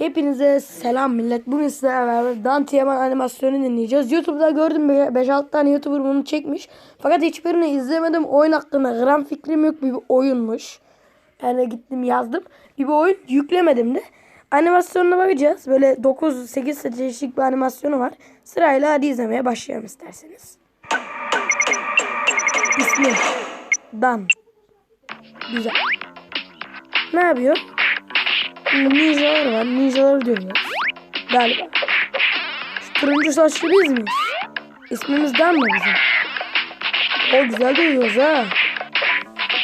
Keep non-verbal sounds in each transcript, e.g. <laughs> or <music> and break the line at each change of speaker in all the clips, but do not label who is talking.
Hepinize selam millet. Bugün sizlerle beraber Dante Yaman animasyonu dinleyeceğiz. YouTube'da gördüm 5-6 tane YouTuber bunu çekmiş. Fakat hiçbirini izlemedim. Oyun hakkında gram fikrim yok. Bir oyunmuş. Yani gittim yazdım. Bir oyun yüklemedim de. Animasyonuna bakacağız. Böyle 9-8 çeşitlik bir animasyonu var. Sırayla hadi izlemeye başlayalım isterseniz. İsmi Dan. Güzel. Ne yapıyor? Ninjalar var. Ninjaları dövüyoruz. Galiba. Şu turuncu saçlı biz miyiz? İsmimiz Dan mı bizim? O güzel dövüyoruz ha.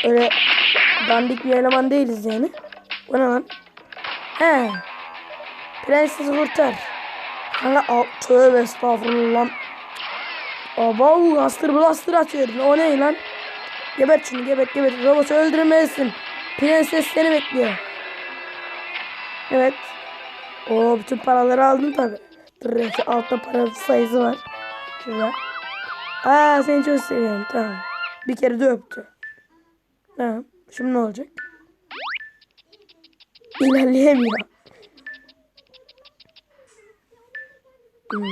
Öyle dandik bir eleman değiliz yani. O ne lan? He. Prenses kurtar. Kanka tövbe estağfurullah. Aba Master Blaster atıyor. O ne lan? Gebert şunu gebert gebert. Robotu öldürmelisin. Prenses seni bekliyor. Evet. O bütün paraları aldın tabi. Direkt altta para sayısı var. Şurada. Aa seni çok seviyorum. Tamam. Bir kere de öptü. Tamam. Şimdi ne olacak? İlerleyemiyor. Hmm.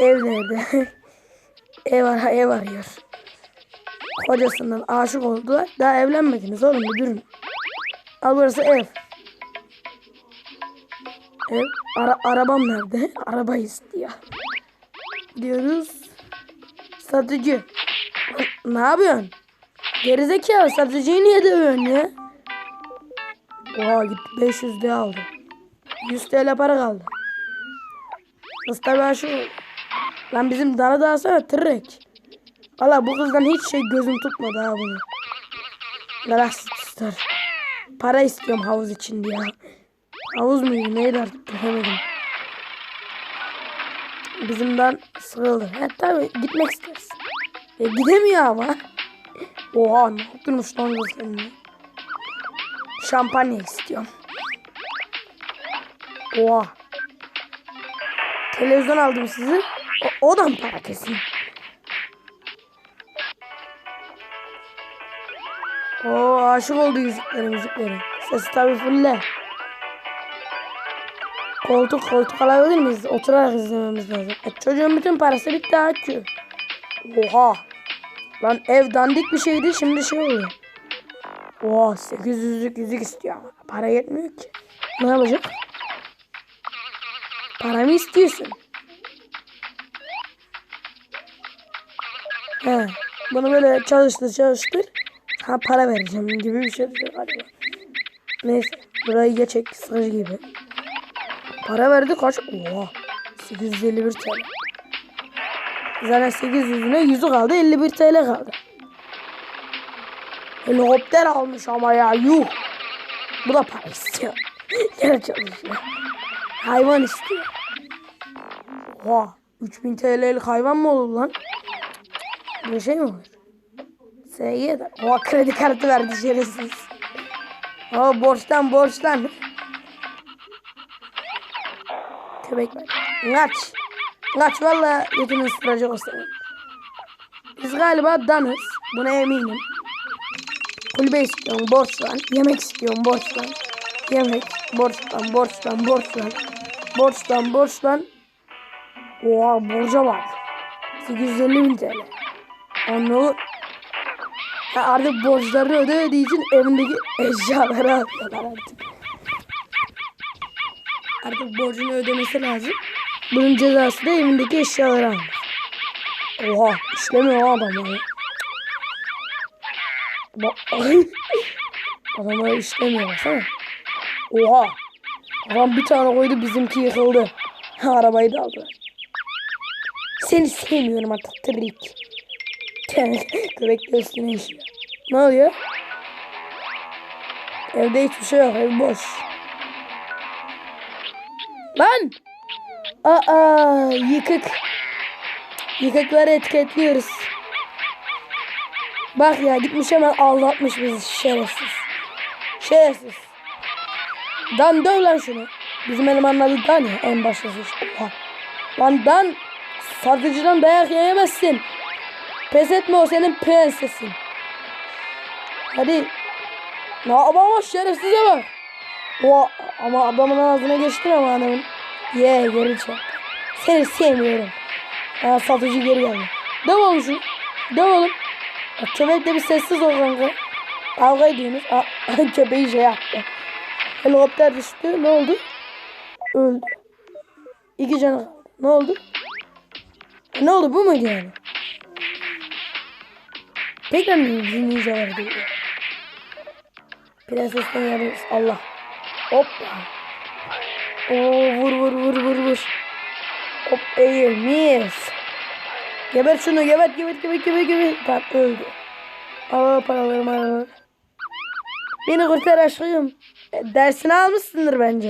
Ev nerede? <laughs> ev, ar ev arıyor. Kocasından aşık oldular. Daha evlenmediniz oğlum durun. Al burası ev. Ev. Ara arabam nerede? <laughs> Araba istiyor. Diyoruz. Satıcı. Ne yapıyorsun? Gerizekalı satıcıyı niye dövüyorsun ya? Oha gitti 500 lira aldı. 100 TL para kaldı. Kız tabi oldu. Lan bizim dana da alsana tırrek. Valla bu kızdan hiç şey gözüm tutmadı ha bunu. Glass tutar. Para istiyorum havuz için diye. Havuz muydu neydi artık bilemedim. Bizimden sıkıldı. He tabi gitmek isteriz. E, gidemiyor ama. <laughs> Oha ne yaptırmış lan kız kendine. Şampanya istiyorum. Oha. Televizyon aldım sizi. O, o da mı para kesin? Oo aşık oldu yüzükleri müzikleri. Sesi tabi fulle. Koltuk koltuk alabilir miyiz? Oturarak izlememiz lazım. E, çocuğun bütün parası bitti akü. Oha. Lan ev dandik bir şeydi şimdi şey oluyor. Oha 800'lük yüzük istiyor ama. Para yetmiyor ki. Ne yapacak? Para mı istiyorsun? He. Bunu böyle çalıştır çalıştır. Ha para vereceğim gibi bir şey diyor galiba. Neyse. Burayı geçek sıkıcı gibi. Para verdi kaç? Oha. 851 TL. Zaten 800'üne 100'ü kaldı 51 TL kaldı. Helikopter almış ama ya yuh. Bu da para istiyor. Gene çalışıyor. Hayvan istiyor. Oha. 3000 TL'lik hayvan mı olur lan? Bir şey mi olur? SG'de. Oha kredi kartı verdi şerefsiz. Oha borçtan borçtan. Köpek ver. Kaç. Kaç valla götünü ısıracak o senin. Biz galiba danız. Buna eminim. Kulübe istiyorum borçlan. Yemek istiyorum borçlan. Yemek borçlan borçlan borçlan. Borçlan borçlan. Oha borca bak. 850 bin TL. Onu artık borçlarını ödemediği için evindeki eşyaları alıyorlar artık. Artık borcunu ödemesi lazım. Bunun cezası da evindeki eşyaları almak. Oha işlemiyor adam ya. Bak Adamlar işlemiyor baksana. Oha. Adam bir tane koydu bizimki yıkıldı. Arabayı da aldılar. Seni sevmiyorum artık trik. Köpek de üstüne işiyor. Ne oluyor? Evde hiçbir şey yok. Ev boş. Lan! Aa yıkık. Yıkıkları etiketliyoruz. Bak ya gitmiş hemen aldatmış bizi şerefsiz. Şerefsiz. Dan döv lan şunu. Bizim elemanın adı Dan ya en başta işte. Oha. Lan Dan satıcıdan dayak yiyemezsin. Pes etme o senin prensesin. Hadi. Ne yapamaz şerefsize bak. O ama adamın ağzına geçtin ama adamın. Ye geri çek. Seni sevmiyorum. Ha, satıcı geri geldi. Dev oğlum şunu. Dev oğlum. Bak, köpekle bir sessiz ol kanka. Kavga ediyorsunuz. Aa, <laughs> köpeği şey yaptı. Helikopter düştü. Ne oldu? Öldü. İki canı. Ne oldu? Ne oldu bu muydu yani? Tekrar mı var diyor. Prensesten yararız. Allah. Hoppa. Oo vur vur vur vur vur. Hop eğil mis. Gebert şunu gebert gebert gebert gebert gebert. Tamam öldü. Aa paralarım aralar. Beni kurtar aşkım. E, dersini almışsındır bence.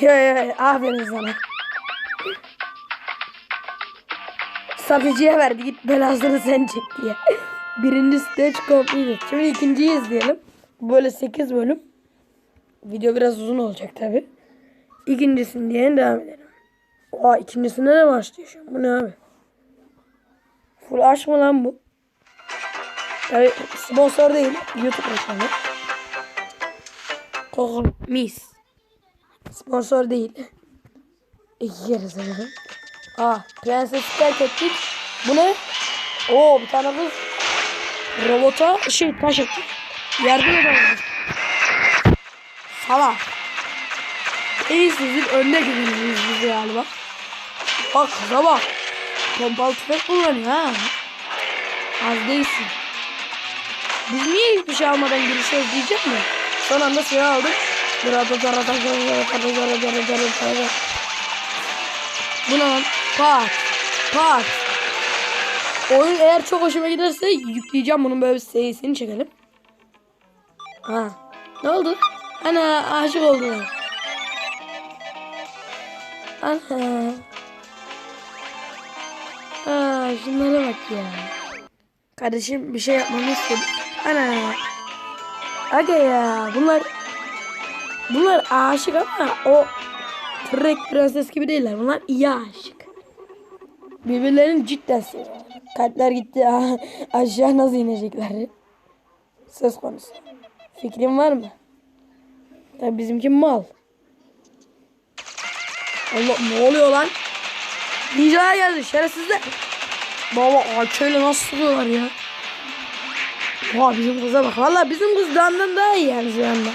Yo yo aferin sana. Satıcıya verdi git belasını sen çek diye. Birinci stage complete. Şimdi ikinciyi izleyelim. Böyle 8 bölüm. Video biraz uzun olacak tabi. İkincisini diye devam edelim. Oha ikincisinde de başlıyor şu an. Bu ne abi? Full aşk mı lan bu? Tabi sponsor değil. YouTube reklamı. Kokol mis. Sponsor değil. İki kere söyledim. Aa prensesi terk ettik. Bu ne? Oo bir tane kız robota şey taş etti. Yardım edelim. Salak. İyi sizin önüne gidiyorsunuz biz galiba. Bak kıza bak. Pompalı tüfek kullanıyor ha. Az değilsin. Biz niye hiçbir şey almadan girişiyoruz diyecek mi? Son anda silah aldık. Burada darada Bu ne lan? Pat. Pat. Oyun eğer çok hoşuma giderse yükleyeceğim bunun böyle serisini çekelim. Ha. Ne oldu? Ana aşık oldum. Ana. Aa, şunlara bak ya. Kardeşim bir şey yapmamı istedi. Ana. Aga ya bunlar bunlar aşık ama o Trek prenses gibi değiller. Bunlar iyi aşık. Birbirlerini cidden seviyorlar. Kalpler gitti. <laughs> Aşağı nasıl inecekler? Söz konusu. Fikrin var mı? Ya bizimki mal. Allah ne oluyor lan? Ninja'ya geldi şerefsizler. Baba açıyla nasıl sıkıyorlar ya? Oha bizim kıza bak. Valla bizim kız Dan'dan daha iyi yani şu anda.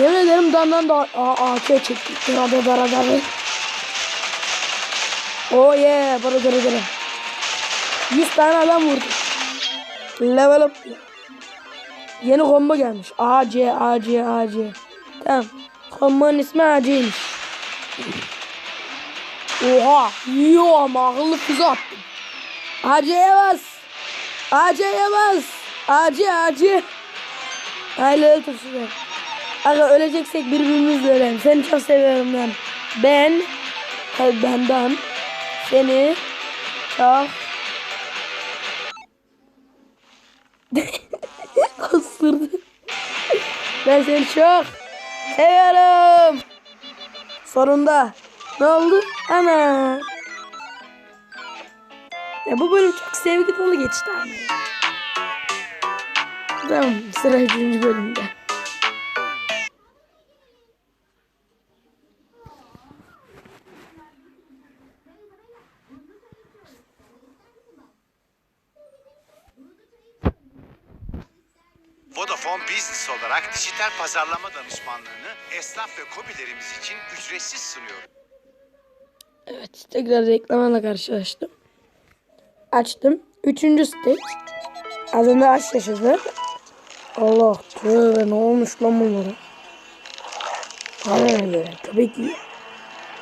Yemin ederim Dan'dan. Aa AK çektik. Darada darada. Oh yeah. Bara dara dara. 100 tane adam vurdu. Level up. Yeni combo gelmiş. AC, AC, AC. Tamam. Kombonun ismi AC'ymiş. Oha. Yo ama akıllı füze attım. AC'ye bas. AC'ye bas. AC, AC. Hayırlı olsun. Aga öleceksek birbirimizle ölelim. Seni çok seviyorum ben. Ben, hayır benden, seni çok. <laughs> Ben seni çok seviyorum. Sonunda. Ne oldu? Ana. Ya bu bölüm çok sevgi dolu geçti ama. Tamam sıra üçüncü bölümde.
Dijital pazarlama danışmanlığını esnaf ve kobilerimiz için ücretsiz sunuyor.
Evet tekrar reklamla karşılaştım. Açtım. Üçüncü stage. Az önce aç yaşadı. Allah tövbe ne olmuş lan bunlara. Aynen öyle. Tabii ki.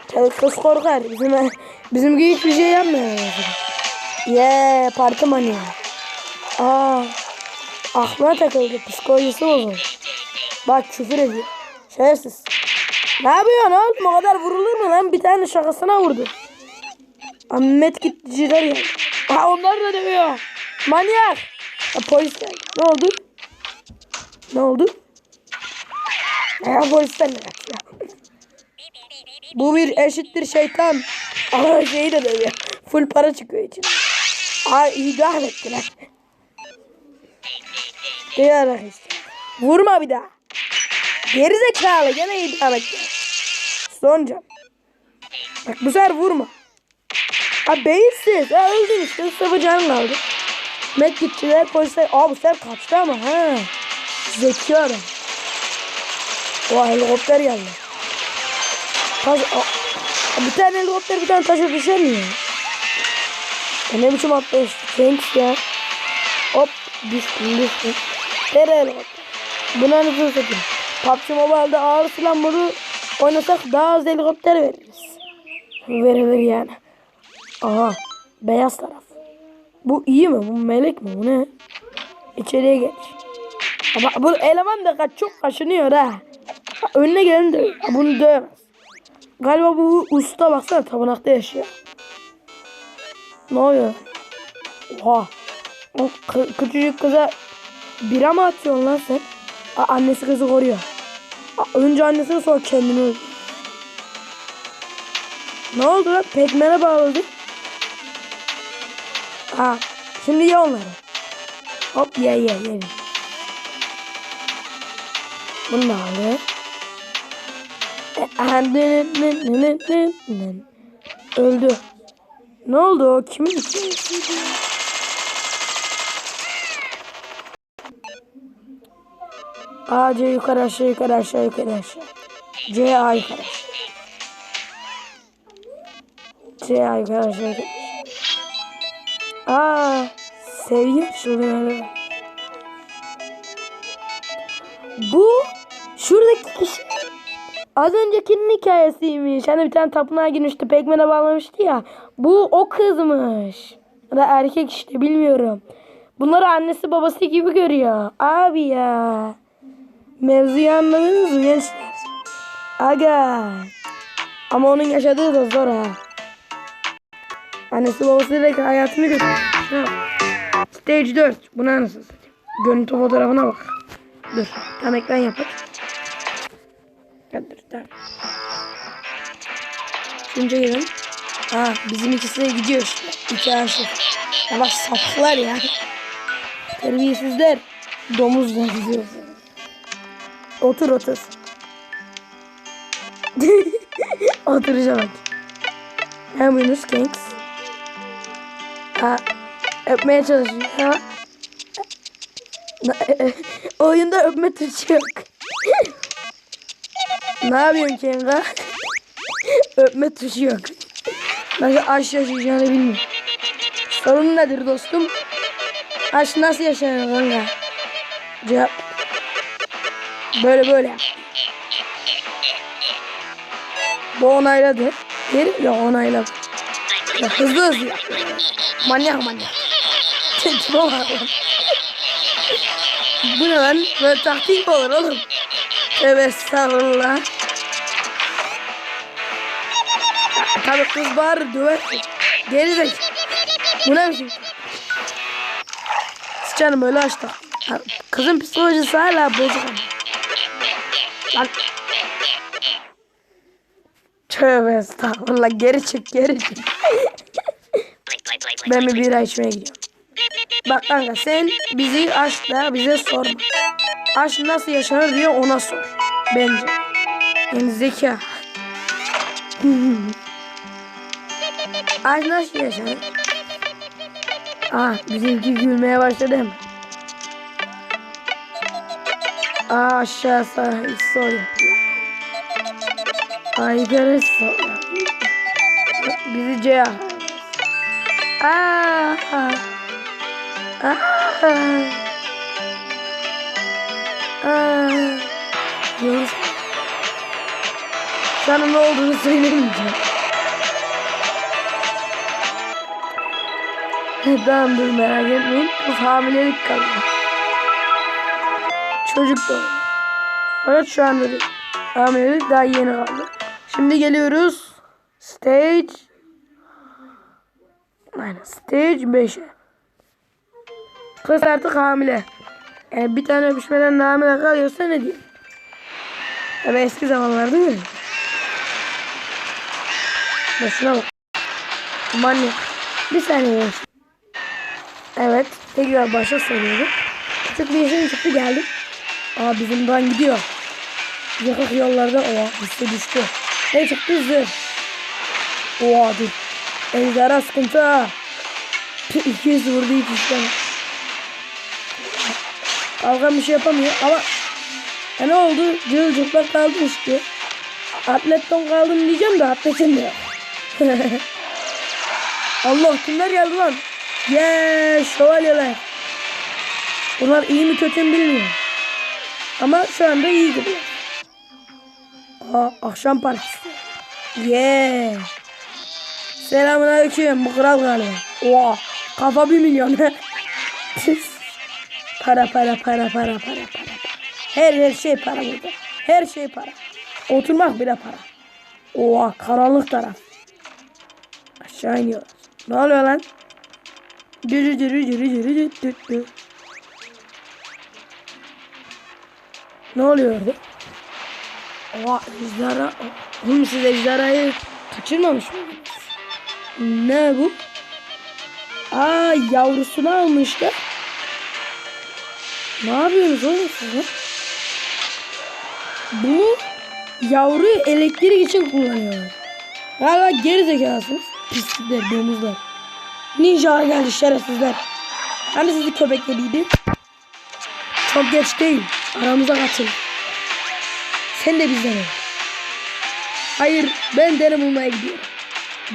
Tabii korkar. Bizim, bizimki hiçbir şey yapmıyor. Ye parti manyağı. Aa, aklına takıldı. Psikolojisi bozuldu. Bak küfür ediyor. Şerefsiz. Ne yapıyorsun oğlum? O kadar vurulur mu lan? Bir tane şakasına vurdu. Ahmet giticiler ya. Ha onlar da dövüyor. Manyak. Ha, polis geldi. Ne oldu? Ne oldu? Ya polisten ne ya? Bu bir eşittir şeytan. Ama şeyi de dövüyor. Full para çıkıyor için. Ay idam ettiler. Diyarak işte. Vurma bir daha. Gerizekalı gene iddia etti. Son can. Bak bu sefer vurma. Ha beyinsiz. Ha öldün işte. Sıfır canın kaldı. Met gittiler polisler. Aa bu sefer kaçtı ama ha. Zeki adam. O helikopter geldi. Taş, a, bir tane helikopter bir tane taşa düşer mi ya? Ne biçim atlamış. Thanks ya. Hop düştüm düştüm. Nereye helikopter? Buna ne satayım? PUBG Mobile'da ağır silah modu oynasak daha az helikopter veririz. Verilir yani. Aha. Beyaz taraf. Bu iyi mi? Bu melek mi? Bu ne? İçeriye geç. Ama bu eleman da kaç çok kaşınıyor ha. Önüne gelin de bunu dövemez. Galiba bu usta baksana tapınakta yaşıyor. Ne oluyor? Oha. O küçücük kıza bira mı atıyorsun lan sen? Aa, annesi kızı koruyor. Önce annesini sonra kendini öldü. Ne oldu lan? Pekmene bağladı. Ha, şimdi ye onları. Hop ye ye ye. Bunu da aldı. Öldü. Ne oldu? Kimin A, C yukarı aşağı yukarı aşağı yukarı aşağı. C, A yukarı aşağı. C, A yukarı aşağı yukarı aşağı. Aa, sevgi açıldı. Bu şuradaki kişi az öncekinin hikayesiymiş. Hani bir tane tapınağa girmişti. Pekmene bağlamıştı ya. Bu o kızmış. Ya da erkek işte bilmiyorum. Bunları annesi babası gibi görüyor. Abi ya. Mevzuyu anladınız mı gençler? Aga. Ama onun yaşadığı da zor ha. Annesi babası direkt hayatını götürüyor. Stage 4. Buna nasıl satayım? Görüntü fotoğrafına bak. Dur. Tam ekran yapar. Dur. Tamam. Şunca gelin. Ha bizim ikisi de gidiyor işte. İki aşık. Ya bak sapıklar ya. Terbiyesizler. Domuzla gidiyor. Otur otur. <laughs> Oturacağım bak. Hem Yunus Kings. Ha, öpmeye çalışıyor. Ha. <laughs> Oyunda öpme tuşu yok. <laughs> ne yapıyorsun Kenga? öpme tuşu yok. Nasıl aşk yaşayacağını bilmiyorum. Sorun nedir dostum? Aşk nasıl yaşanır kanka? Cevap. Böyle böyle yap. Bu onayladı. Geri ya onayladı. Ya hızlı hızlı yap. Manyak manyak. Tipe bak. Bu ne lan? Böyle taktik mi olur oğlum? Tövbe estağfurullah. Tabii kız bağırır döver. Geri zek. Bu ne biçim? Sıçanım öyle açtı. Kızın psikolojisi hala bozuk. Lan. Tövbe estağfurullah. Geri çık geri çık. ben bir bira içmeye gidiyorum. Bak kanka sen bizi aşkla bize sorma. Aşk nasıl yaşanır diye ona sor. Bence. Yani zeka. aşk nasıl yaşanır? Aa bizimki gülmeye başladı hemen. Aa aşağı sağ sol yapıyor. Ay yukarı sol yapıyor. Bizi C Aa. Aa. Aa. Yunus. Sana ne olduğunu söylemeyeceğim. tamam dur merak etmeyin. Kız hamilelik kalıyor. Çocuk doğuyor. Evet şu anda değil. Hamilelik daha yeni kaldı. Şimdi geliyoruz. Stage Aynen stage 5'e. Kız artık hamile. Yani bir tane öpüşmeden de hamile kalıyorsa ne diyeyim? Tabi eski zamanlar değil mi? Bak. Manyak. Bir saniye. Evet. Tekrar başa söylüyorum. Küçük bir işim çıktı geldi. Aa bizimden gidiyor. Yakık yollarda oha üstü düştü. Ne çıktı zırh. Oha dur. Ejderha sıkıntı ha. 200 vurdu hiç işlemedi. Kalkan bir şey yapamıyor ama e ne oldu? Cıl cıplak kaldım işte. Atletten kaldım diyeceğim de atletim de. <laughs> Allah kimler geldi lan? Yeee şövalyeler. Bunlar iyi mi kötü mü bilmiyorum. Ama şu anda iyi gidiyor. Aa, akşam partisi. Yeah. Selamun aleyküm. Bu kral galiba. Oha. Kafa bir milyon. <laughs> para para para para para para. Her her şey para burada. Her şey para. Oturmak bile para. Oha karanlık taraf. Aşağı iniyoruz. Ne oluyor lan? Dürü dürü dürü dürü dürü dürü Ne oluyor orada? Oha ejderha. Oğlum siz ejderhayı kaçırmamış mıydınız? Ne bu? Aa yavrusunu almışlar. Ne yapıyorsunuz oğlum siz? lan? Bunu yavru elektrik için kullanıyorlar. Hala geri zekalısınız. Pislikler, domuzlar. Ninja geldi şerefsizler. Hani sizi köpek yediydi? Çok geç değil. Aramıza katıl. Sen de bizden ol. Hayır ben denem bulmaya gidiyorum.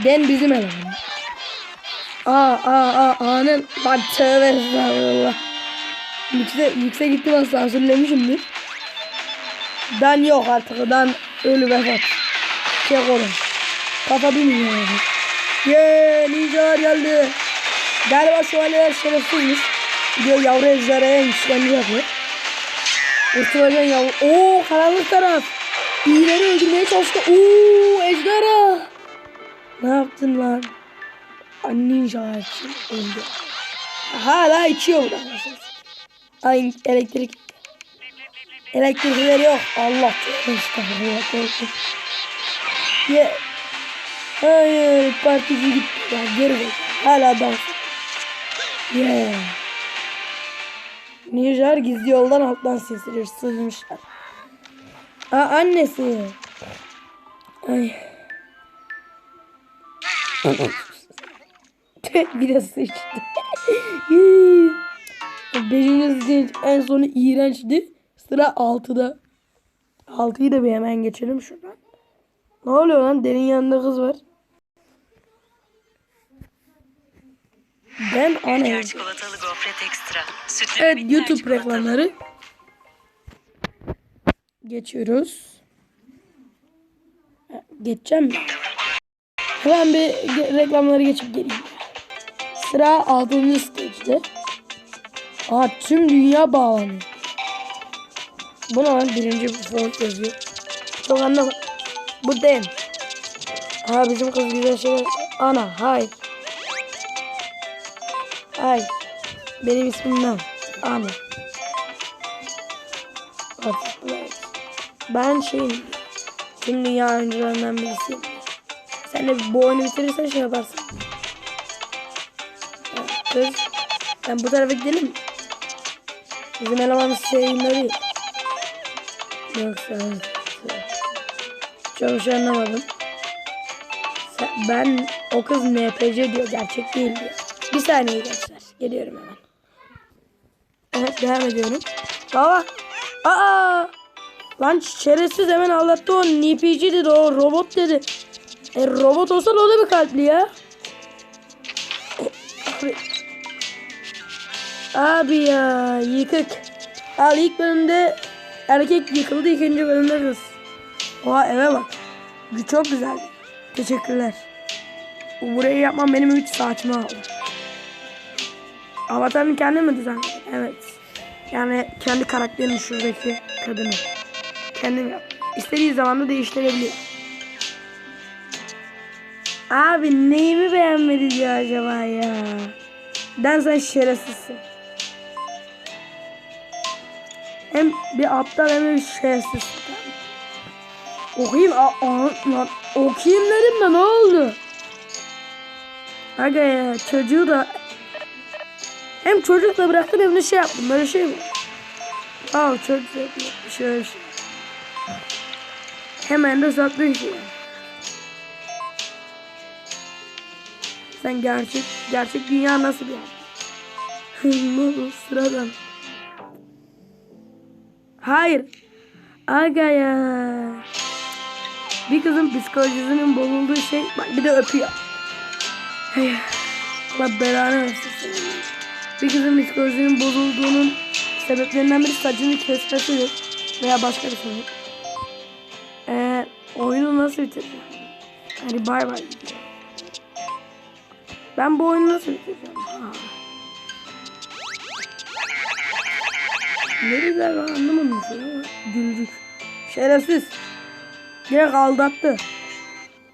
Den bizim eleman. Aa aa aa anen. Bak tövbe estağfurullah. Yüksek, yüksek ihtimal sansürlemişimdir. Dan yok artık. Dan ölü vefat. Çek oğlum. Kafa oldu. Yeee ninjalar geldi. Galiba şu an şerefsizmiş. Diyor yavru ejderhaya yapıyor. Kurtulacaksın yavru. Oo karanlık taraf. İyileri öldürmeye çalıştı. Oo ejderha. Ne yaptın lan? Ninja için öldü. Hala içiyor bu da. Ay elektrik. Elektrikleri yok. Allah estağfurullah. Ye. Hayır partici gitti. Ya geri. Hala dans. Yeah. Ninjalar gizli yoldan alttan sesleri sığınmışlar. Aa annesi. Ay. bir de sıçtı. Beşinci stage en sonu iğrençti. Sıra 6'da. 6'yı da bir hemen geçelim şuradan. Ne oluyor lan? Derin yanında kız var. Ben ana.
Ülker çikolatalı gofret ekstra. Sütlü
Evet YouTube reklamları. Geçiyoruz. Geçeceğim mi? Hemen bir reklamları geçip geleyim. Sıra 6. stage'de. Aa tüm dünya bağlanıyor. Bu ne lan? Birinci font yazıyor. Çok anlamadım. Bu dem. Aa bizim kız güzel şeyler. Ana hayır. Hayır. Benim ismim ne? Ana. Ben şeyim. Tüm dünya oyuncularından birisiyim. Sen de bu oyunu bitirirsen şey yaparsın. Ya, Kız. Ben bu tarafa gidelim? Bizim elemanımız şeyinde değil. Yoksa... Çok şey anlamadım. Sen- Ben o kız NPC diyor gerçek değil diyor. Bir saniye gençler. Geliyorum hemen. Evet devam ediyorum. Baba. Aa. Lan şerefsiz hemen anlattı o NPC dedi o robot dedi. E robot olsa o da bir kalpli ya. Abi. Ya yıkık. Al ilk bölümde erkek yıkıldı ikinci bölümde kız. Oha eve bak. Gü- Çok güzel. Teşekkürler. Burayı yapmam benim 3 saatimi aldı. Avatarını kendi mi düzenledin? Evet. Yani kendi karakterini şuradaki kadını. Kendim yap. İstediği zaman da değiştirebiliyor. Abi neyimi beğenmedi diyor acaba ya. Ben sen şerefsizsin. Hem bir aptal hem bir şerefsiz. Okuyayım. Aa, aa, lan, okuyayım dedim de ne oldu? Aga ya çocuğu da hem çocukla bıraktım hem de şey yaptım. Böyle şey mi? Aa çok güzel. Bir şey. Hemen de sattın şey. Sen gerçek gerçek dünya nasıl bir yer? <laughs> ne oldu sıradan. Hayır. Aga ya. Bir kızın psikolojisinin bozulduğu şey bak bir de öpüyor. Allah belanı versin. Bir kızın psikolojisinin bozulduğunun sebeplerinden biri saçını kesmesidir. Veya başka bir sebep. Ee, oyunu nasıl bitireceğim? Hani bay bay. Ben bu oyunu nasıl bitireceğim? Ha. Ne güzel ben anlamadım şu an. Güldük. Şerefsiz. Direkt aldattı.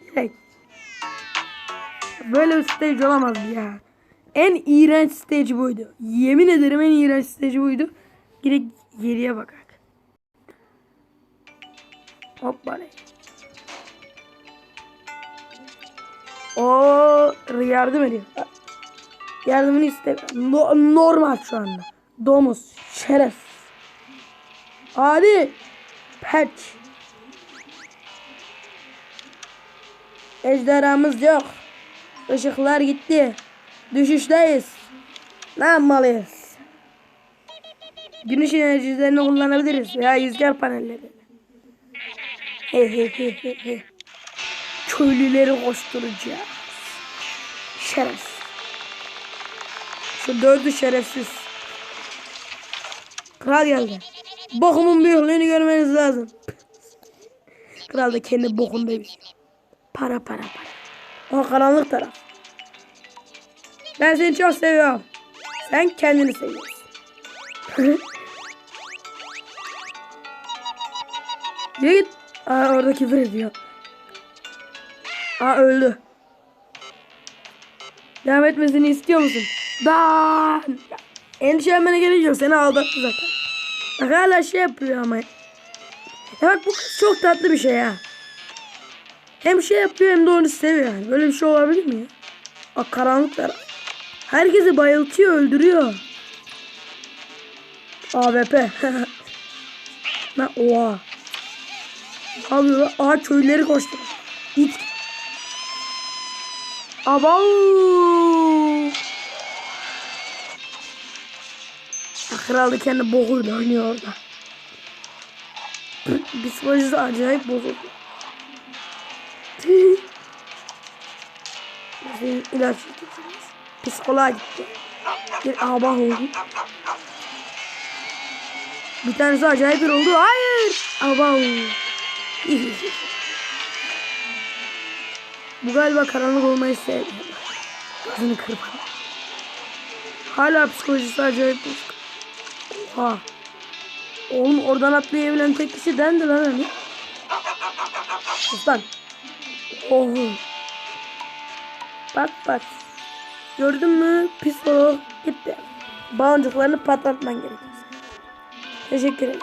Direkt. Böyle bir stage olamaz ya. En iğrenç stage buydu. Yemin ederim en iğrenç stage buydu. Direkt geriye bakak. Hoppa. O yardım ediyor. Yardımını istemiyorum. No- normal şu anda. Domuz. Şeref. Hadi. Patch. Ejderhamız yok. Işıklar gitti. Düşüşteyiz. Ne yapmalıyız? Güneş enerjilerini kullanabiliriz veya rüzgar panelleri. Köylüleri koşturacağız. Şerefsiz. Şu dördü şerefsiz. Kral geldi. Bokumun büyüklüğünü görmeniz lazım. Kral da kendi bokunda bir şey. Para para para. O karanlık taraf. Ben seni çok seviyorum. Sen kendini seviyorsun. <laughs> Git. Aa orada küfür ediyor. Aa öldü. Devam etmesini istiyor musun? Dan. Endişelenmene gerek yok. Seni aldattı zaten. Bak hala şey yapıyor ama. Ya bak bu çok tatlı bir şey ha. Hem şey yapıyor hem de onu seviyor. Böyle bir şey olabilir mi ya? Bak karanlıklar. Herkesi bayıltıyor, öldürüyor. AWP. <laughs> ne oha. Ne yapıyor? Aha köyleri koştu. İt. Abav. Kral da kendi bokuyla oynuyor orada. <clears throat> Psikolojisi acayip bozuldu. <laughs> Senin ilaç. Psikoloğa gitti. Bir abah oldu. Bir tanesi acayip bir oldu. Hayır. Abah oldu. Bu galiba karanlık olmayı sevmiyor. Gözünü kırpın. Hala psikolojisi acayip bozuk. Oha. Oğlum oradan atlayabilen tek kişi dendi lan hani. Sus lan. Oho. Bak bak. Gördün mü? Pis o. Gitti. Bağıncıklarını patlatman gerekiyor. Teşekkür ederim.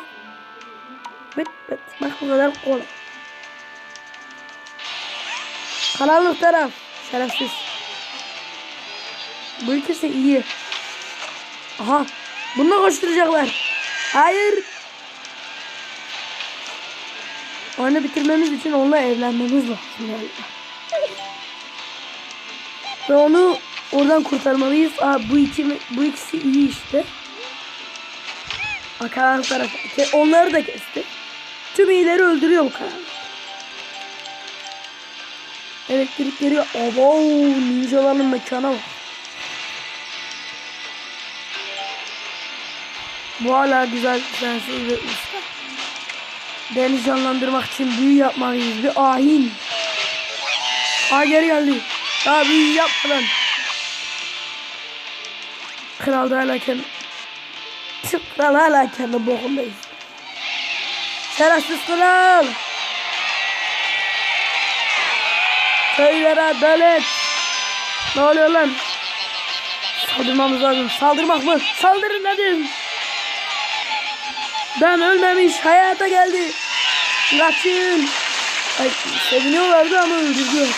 Bit bit. Bak bu kadar kolay. Karanlık taraf. Şerefsiz. Bu ikisi iyi. Aha. Bununla koşturacaklar. Hayır. Oyunu bitirmemiz için onunla evlenmemiz lazım. Ve onu oradan kurtarmalıyız. Aa, bu iki bu ikisi iyi işte. Aa, karanlık taraf. Onları da kesti. Tüm iyileri öldürüyor bu karanlık. Elektrik geliyor. Abo ninjaların mekana bak. Bu hala güzel sensiz ve usta. Beni canlandırmak için büyü yapmalıyız. Bir ahin. Ha geri geldi. Daha büyü yapmadan. Kral da hala kendi... Kral hala kendi bokundayız. Şerefsiz kral. Köylere adalet. Ne oluyor lan? Saldırmamız lazım. Saldırmak mı? Saldırın dedim. Ben ölmemiş. Hayata geldi. Kaçın. Ay, seviniyorlardı ama öldürdü.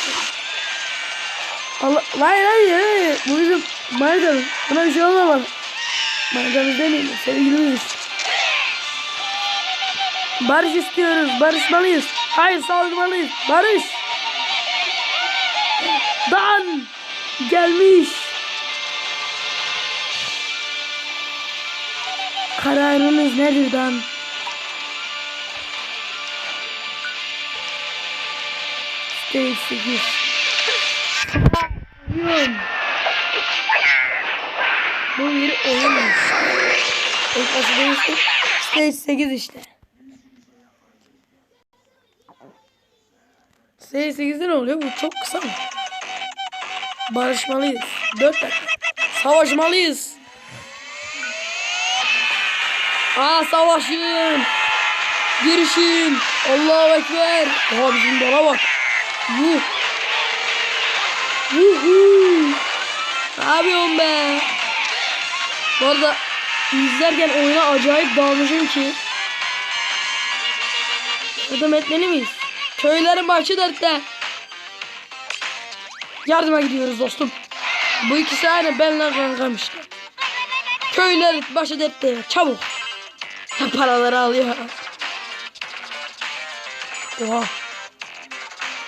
Allah, hayır hayır hayır. Bu bizim Mayda'nın. Buna bir şey olmamalı. Mayda'nız demeyin. Sevgilimiz. Barış istiyoruz. Barışmalıyız. Hayır saldırmalıyız. Barış. Dan gelmiş. Kararınız nedir Dan? Stage 8. Oyun. Bu bir oyunmuş. Nasıl demiştik? Stage 8 işte. Stage 8'de ne oluyor? Bu çok kısa mı? Barışmalıyız. 4 dakika. Savaşmalıyız. Aa savaşın. Girişin. Allahu Ekber. Oha bizim bana bak. Yuh. Yuhu. Ne yapıyorsun be? Bu arada izlerken oyuna acayip dalmışım ki. Yardım etmeli miyiz? Köylerin başı dertte. Yardıma gidiyoruz dostum. Bu ikisi aynı benle kankam işte. Köyler başı dertte. Çabuk. Paraları alıyor. Oha.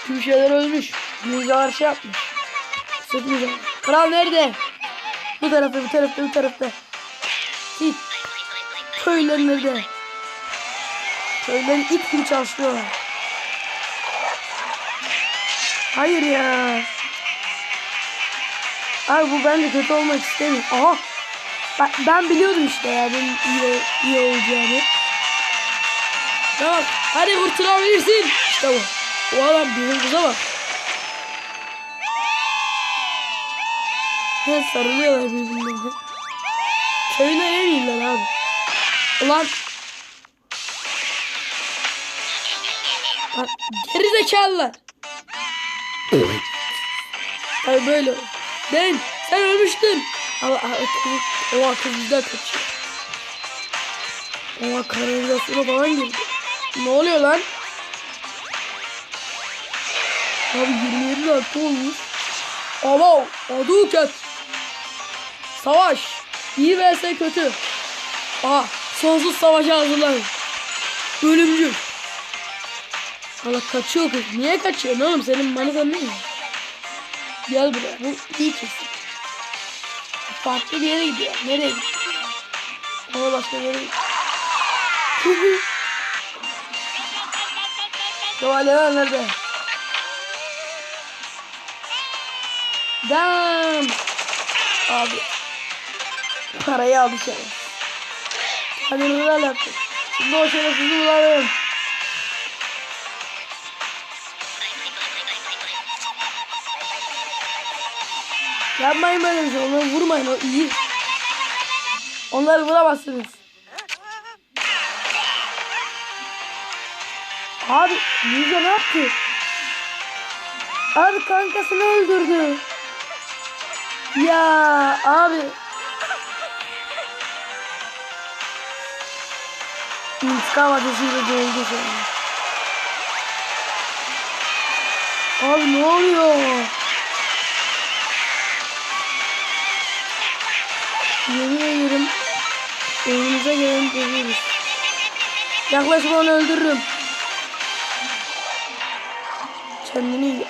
Tüm şeyler ölmüş. Ninjalar şey yapmış. Sıkmayacağım. Kral nerede? Bu tarafta, bu tarafta, bu tarafta. Git. Köyler nerede? Köylerin it gibi çalışıyorlar. Hayır ya. Abi bu bence kötü olmak istemiyor. Aha. Ben, ben biliyordum işte ya benim iyi, iyi olacağını. Tamam. Hadi kurtulabilirsin. İşte bu. O adam bizim kıza bak. He sarılıyorlar birbirlerine. Köyler en iyiler abi. Ulan. Bak geri zekalılar. Ay böyle. Ben sen ölmüştün. Ama ama o bizden kaçıyor. Ama kanalizasyona falan girdi. Ne oluyor lan? Abi 27 dakika olmuş. Alo, aduket. Savaş. İyi vs kötü. Aha, sonsuz savaşa hazırlanın. Ölümcül. Allah kaçıyor kız. Niye kaçıyorsun oğlum? Senin manitan mi? Gel buraya. Bu iyi kesin. Farklı bir yere gidiyor. Nereye gidiyor? Ama başka yere gidiyor. <laughs> Kemal nerede? Dam. Abi. Parayı şey. Hadi neler yaptık. Şimdi o şerefsizi bulalım. Yapmayın böyle bir şey. Onları vurmayın. O iyi. Onları vuramazsınız. Abi Ninja ne yaptı? Abi kankasını öldürdü. Ya abi. Doldu şu an. Abi ne oluyor? Yemin ederim önümüze gelen görürüz. Yaklaşma onu öldürürüm. Kendini yiyor.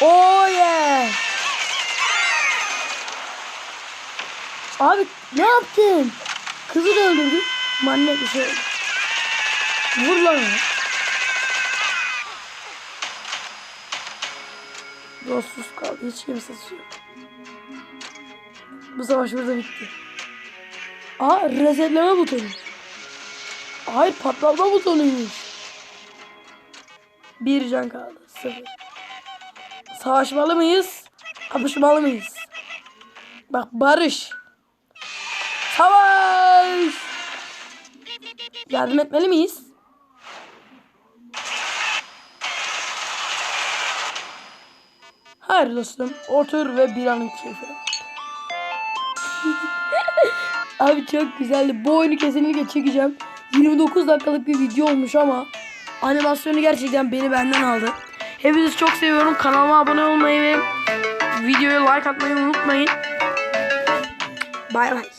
Oh yeah. Abi ne yaptın? Kızı da öldürdün. Manyak bir şey. Vur lan. Dostsuz kaldı. Hiç kimsesi yok. Bu savaş burada bitti. Aa resetleme butonu. Hayır patlatma butonuymuş. Bir can kaldı. Sıfır. Savaşmalı mıyız? Kapışmalı mıyız? Bak barış. Yardım etmeli miyiz? Hayır dostum. Otur ve bir anın keyfine. bak. <laughs> Abi çok güzeldi. Bu oyunu kesinlikle çekeceğim. 29 dakikalık bir video olmuş ama animasyonu gerçekten beni benden aldı. Hepinizi çok seviyorum. Kanalıma abone olmayı ve videoya like atmayı unutmayın. Bay bay.